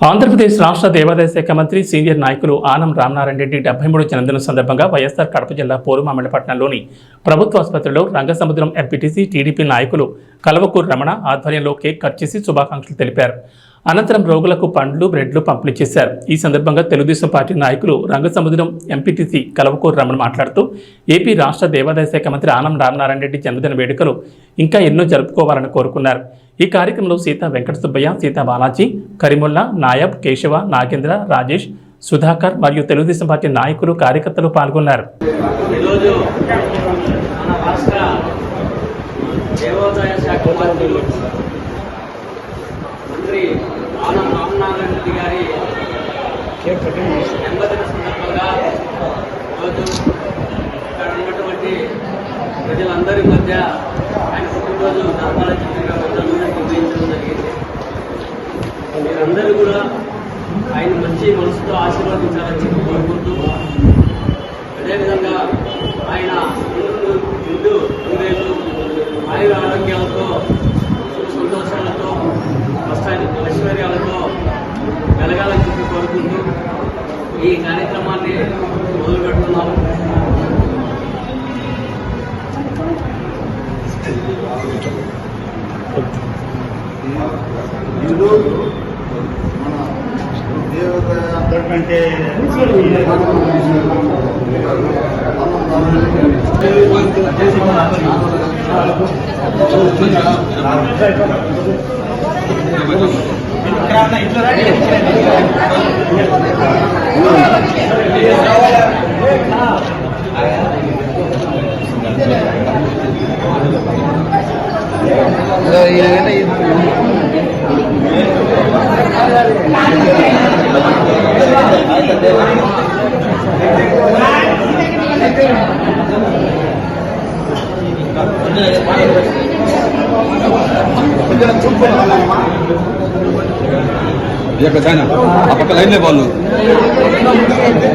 ఆంధ్రప్రదేశ్ రాష్ట్ర దేవాదాయ శాఖ మంత్రి సీనియర్ నాయకులు ఆనం రామనారాయణ రెడ్డి డెబ్బై మూడు జన్మదినం సందర్భంగా వైఎస్ఆర్ కడప జిల్లా పోరుమామిళ్ళపట్నంలోని ప్రభుత్వ ఆసుపత్రిలో రంగసముద్రం ఎంపీటీసీ టీడీపీ నాయకులు కలవకూరు రమణ ఆధ్వర్యంలో కేక్ కట్ చేసి శుభాకాంక్షలు తెలిపారు. అనంతరం రోగులకు పండ్లు బ్రెడ్లు పంపిణీ చేశారు. ఈ సందర్భంగా తెలుగుదేశం పార్టీ నాయకులు రంగసముద్రం ఎంపీటీసీ కలవకూరు రమణ మాట్లాడుతూ ఏపీ రాష్ట్ర దేవాదాయ శాఖ మంత్రి ఆనం రామనారాయణ రెడ్డి జన్మదిన వేడుకలు ఇంకా ఎన్నో జరుపుకోవాలని కోరుకున్నారు. ఈ కార్యక్రమంలో సీతా వెంకట సుబ్బయ్య సీతా బాలాజీ కరిముల్లా నాయబ్ కేశవ నాగేంద్ర రాజేష్ సుధాకర్ మరియు తెలుగుదేశం పార్టీ నాయకులు కార్యకర్తలు పాల్గొన్నారు. ఈరోజు మన రాష్ట్ర దేవాదాయ శాఖ మంత్రి ఆనం రామనారాయణ రెడ్డి గారి జన్మదిన సందర్భంగా ఈరోజు ఇక్కడ ఉన్నటువంటి ప్రజలందరి మధ్య ఆయన పుట్టినరోజు ధర్మాల చిత్రంగా జరిగింది మీరందరూ కూడా ఆయన మంచి మనసుతో ఆశీర్వదించాలని చెప్పి కోరుకుంటూ అదేవిధంగా ఈ కార్యక్రమాన్ని మొదలు పెడుతున్నాము ఇల్లు మన கொஞ்சம் சும்மா ఎక్కడ ఆ పక్క లైన్లే వాళ్ళు